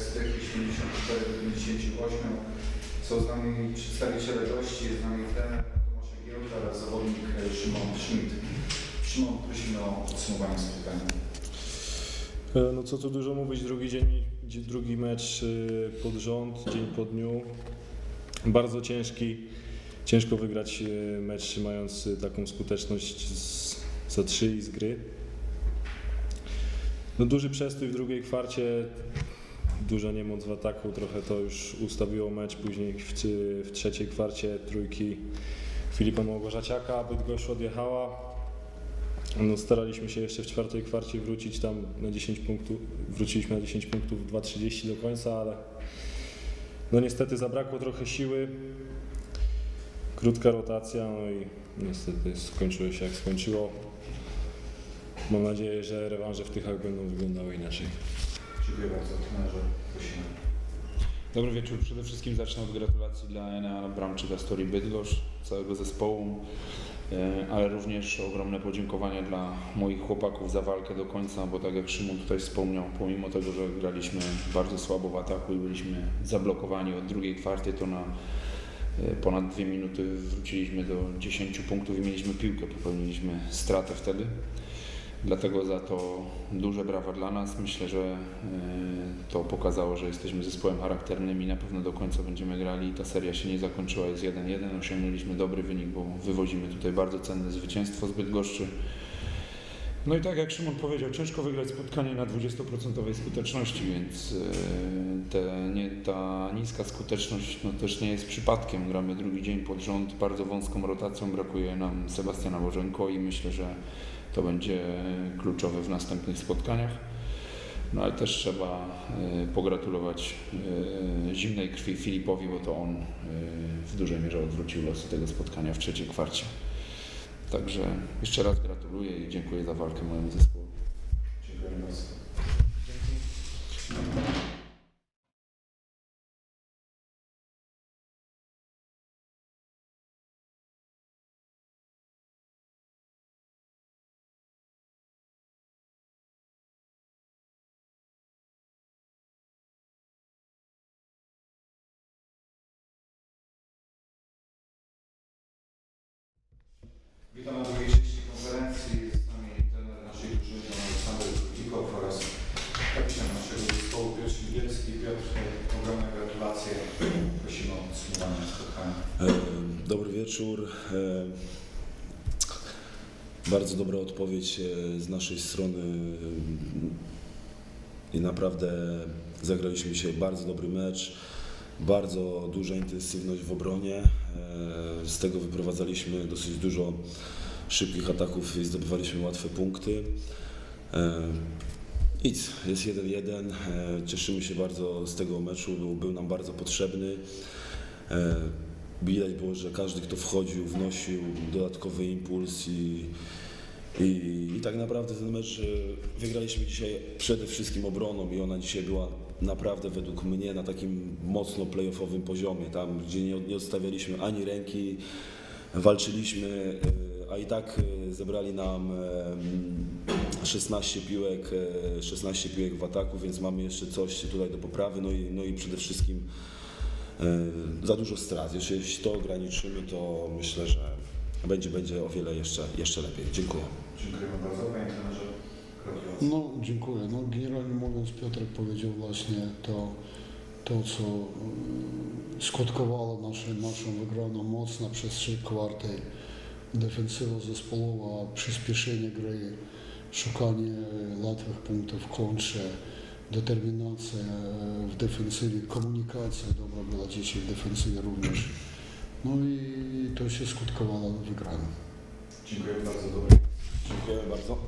458. Są z nami przedstawiciele gości, jest z nami trener Tomasz Gielka oraz zawodnik Szymon Schmidt. Szymon, prosimy o podsumowanie spotkania. E, No co tu dużo mówić, drugi dzień, dzie- drugi mecz y, pod rząd, dzień po dniu. Bardzo ciężki, ciężko wygrać y, mecz mając y, taką skuteczność z, za trzy i z gry. No duży przestój w drugiej kwarcie, duża niemoc w ataku, trochę to już ustawiło mecz, później w, w trzeciej kwarcie trójki Filipa Małgorzaciaka, Bydgoszcz odjechała, no, staraliśmy się jeszcze w czwartej kwarcie wrócić tam na 10 punktów, wróciliśmy na 10 punktów 2.30 do końca, ale no niestety zabrakło trochę siły, krótka rotacja, no i niestety skończyło się jak skończyło. Mam nadzieję, że rewanże w Tychach będą wyglądały inaczej. Dziękuję bardzo, trenerze. Prosimy. Dobry wieczór. Przede wszystkim zacznę od gratulacji dla Enea Bramczyka Story Bydgoszcz, całego zespołu, e, ale również ogromne podziękowania dla moich chłopaków za walkę do końca, bo tak jak Szymon tutaj wspomniał, pomimo tego, że graliśmy bardzo słabo w ataku i byliśmy zablokowani od drugiej kwarty, to na e, ponad dwie minuty wróciliśmy do 10 punktów i mieliśmy piłkę, popełniliśmy stratę wtedy. Dlatego za to duże brawa dla nas. Myślę, że e, to pokazało, że jesteśmy zespołem charakternym i na pewno do końca będziemy grali. Ta seria się nie zakończyła, jest 1-1. Osiągnęliśmy dobry wynik, bo wywozimy tutaj bardzo cenne zwycięstwo z Bydgoszczy. No i tak jak Szymon powiedział, ciężko wygrać spotkanie na 20% skuteczności, więc e, te, nie, ta niska skuteczność no, też nie jest przypadkiem. Gramy drugi dzień pod rząd, bardzo wąską rotacją, brakuje nam Sebastiana Bożenko i myślę, że to będzie kluczowe w następnych spotkaniach. No ale też trzeba e, pogratulować e, zimnej krwi Filipowi, bo to on e, w dużej mierze odwrócił losy tego spotkania w trzeciej kwarcie. Także jeszcze raz gratuluję i dziękuję za walkę mojemu zespołowi. Witam na drugiej części konferencji. Jest z nami trener naszej drużyny Aleksander Krutikow oraz kapitan naszego zespołu Piotr Śmigielski. Piotr, ogromne gratulacje. Prosimy o podsumowanie spotkania. E, Dobry wieczór. E, Bardzo dobra odpowiedź e, z naszej strony. I naprawdę zagraliśmy dzisiaj bardzo dobry mecz. Bardzo duża intensywność w obronie. E, Z tego wyprowadzaliśmy dosyć dużo szybkich ataków i zdobywaliśmy łatwe punkty. E, Nic, jest 1-1. E, Cieszymy się bardzo z tego meczu, był, był nam bardzo potrzebny. Widać było, że każdy, kto wchodził, wnosił dodatkowy impuls i, i, i tak naprawdę ten mecz wygraliśmy dzisiaj przede wszystkim obroną i ona dzisiaj była naprawdę według mnie na takim mocno playoffowym poziomie, tam gdzie nie, nie odstawialiśmy ani ręki, walczyliśmy, e, a i tak e, zebrali nam e, 16 piłek, e, 16 piłek w ataku, więc mamy jeszcze coś tutaj do poprawy, no i, no i przede wszystkim za dużo strat. Jeśli, to ograniczymy, to myślę, że będzie, będzie o wiele jeszcze, jeszcze lepiej. Dziękuję. Bardzo. No, dziękuję. No, generalnie mówiąc, Piotrek powiedział właśnie to, to co e, skutkowało naszą, naszą wygraną moc na przestrzeni kwartej. Defensywa zespołowa, przyspieszenie gry, szukanie łatwych punktów w kontrze, determinacja w defensywie, komunikacja dobra była dzisiaj w defensywie również. No i to się skutkowało wygraną. Dziękuję bardzo. Dobry. Dziękujemy bardzo.